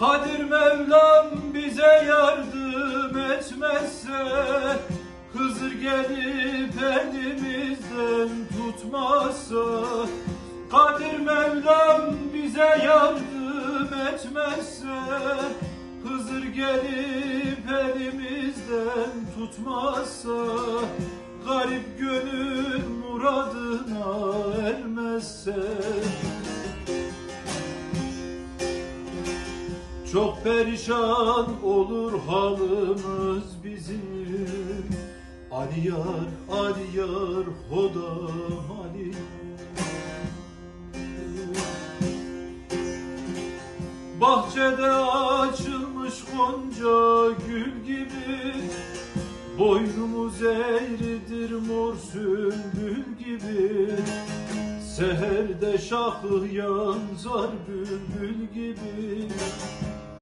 Kadir Mevlam bize yardım etmezse Hızır gelip elimizden tutmazsa Kadir Mevlam bize yardım etmezse Hızır gelip elimizden tutmazsa Garip gönül muradına ermezse Çok perişan olur halımız bizim. Ali yar, Ali yar, hodam Ali Bahçede açılmış gonca gül gibi. Boynumuz eğridir mor sümbül gibi. Seherde şahı yanzar bülbül gibi